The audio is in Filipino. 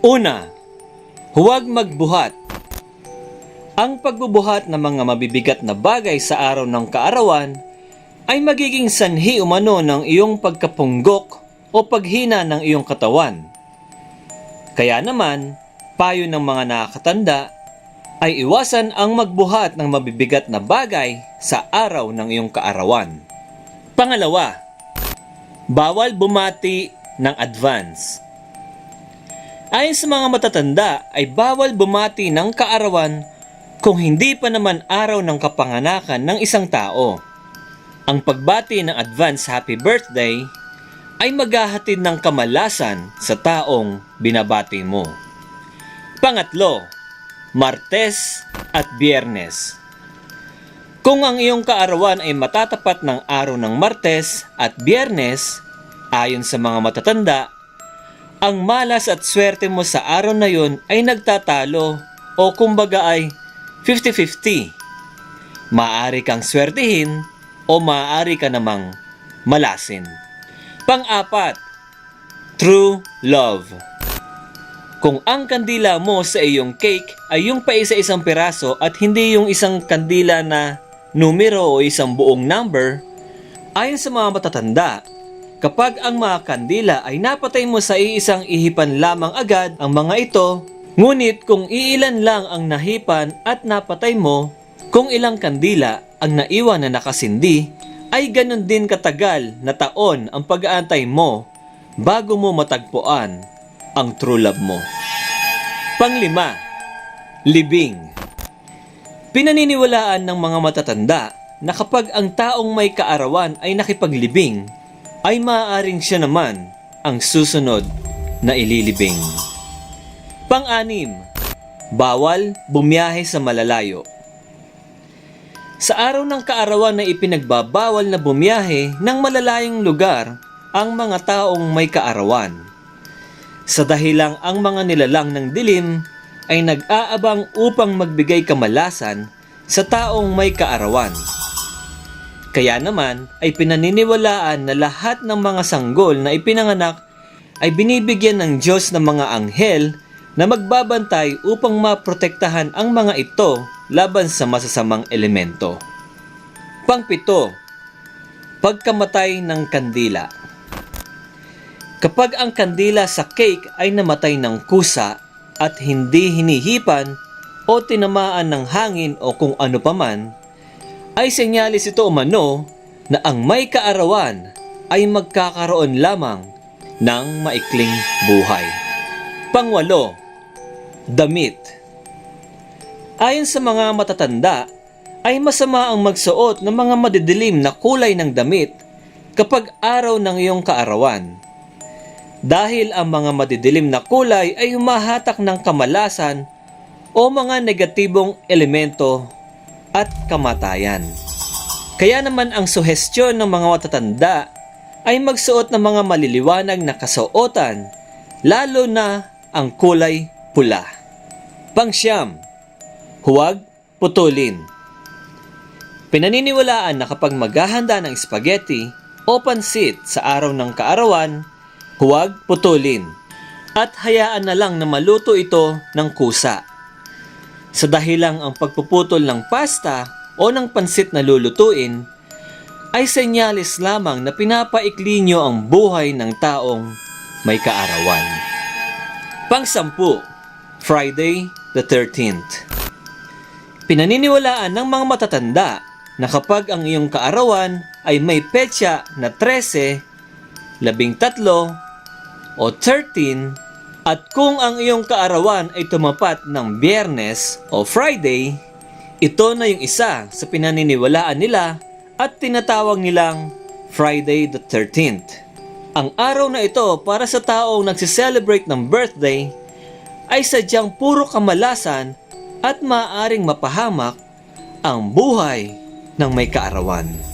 Una, huwag magbuhat. Ang pagbubuhat ng mga mabibigat na bagay sa araw ng kaarawan ay magiging sanhi umano ng iyong pagkapunggok o paghina ng iyong katawan. Kaya naman, payo ng mga nakakatanda ay iwasan ang magbuhat ng mabibigat na bagay sa araw ng iyong kaarawan. Pangalawa, bawal bumati ng advance. Ayon sa mga matatanda ay bawal bumati ng kaarawan kung hindi pa naman araw ng kapanganakan ng isang tao. Ang pagbati ng advance happy birthday ay maghahatid ng kamalasan sa taong binabati mo. Pangatlo, Martes at Biyernes. Kung ang iyong kaarawan ay matatapat ng araw ng Martes at Biyernes, ayon sa mga matatanda, ang malas at swerte mo sa araw na yon ay nagtatalo o kumbaga ay 50-50. Maaari kang swertihin o maaari ka namang malasin. Pang-apat, true love. Kung ang kandila mo sa iyong cake ay yung pa isa-isang piraso at hindi yung isang kandila na numero o isang buong number, ayon sa mga matatanda, kapag ang mga kandila ay napatay mo sa iisang ihipan lamang agad ang mga ito, ngunit kung iilan lang ang nahipan at napatay mo, kung ilang kandila ang naiwan na nakasindi, ay ganun din katagal na taon ang pag-aantay mo bago mo matagpuan ang true love mo. Panglima, libing. Pinaniniwalaan ng mga matatanda na kapag ang taong may kaarawan ay nakipaglibing, ay maaaring siya naman ang susunod na ililibing. Pang-anim, bawal bumiyahe sa malalayo. Sa araw ng kaarawan na ipinagbabawal na bumiyahe ng malalayong lugar ang mga taong may kaarawan. Sa dahilang ang mga nilalang ng dilim ay nag-aabang upang magbigay kamalasan sa taong may kaarawan. Kaya naman ay pinaniniwalaan na lahat ng mga sanggol na ipinanganak ay binibigyan ng Diyos ng mga anghel na magbabantay upang maprotektahan ang mga ito laban sa masasamang elemento. Pangpito, pagkamatay ng kandila. Kapag ang kandila sa cake ay namatay ng kusa at hindi hinihipan o tinamaan ng hangin o kung ano paman, ay senyalis ito umano na ang may kaarawan ay magkakaroon lamang ng maikling buhay. Pangwalo, damit. Ayon sa mga matatanda, ay masama ang magsuot ng mga madidilim na kulay ng damit kapag araw ng iyong kaarawan. Dahil ang mga madidilim na kulay ay humahatak ng kamalasan o mga negatibong elemento at kamatayan. Kaya naman ang suhestyon ng mga matatanda ay magsuot ng mga maliliwanag na kasuotan, lalo na ang kulay pula. Pangsyam, huwag putulin. Pinaniniwalaan na kapag maghahanda ng spaghetti o pansit sa araw ng kaarawan, huwag putulin at hayaan na lang na maluto ito ng kusa. Sa dahilang ang pagpuputol ng pasta o ng pansit na lulutuin ay senyalis lamang na pinapaikli nyo ang buhay ng taong may kaarawan. Pangsampu, Friday the 13th. Pinaniniwalaan ng mga matatanda na kapag ang iyong kaarawan ay may petsa na 13, 13, o 13, at kung ang iyong kaarawan ay tumapat ng biyernes o Friday, ito na yung isa sa pinaniniwalaan nila at tinatawag nilang Friday the 13th. Ang araw na ito para sa taong nagsiselebrate ng birthday ay sadyang puro kamalasan at maaaring mapahamak ang buhay ng may kaarawan.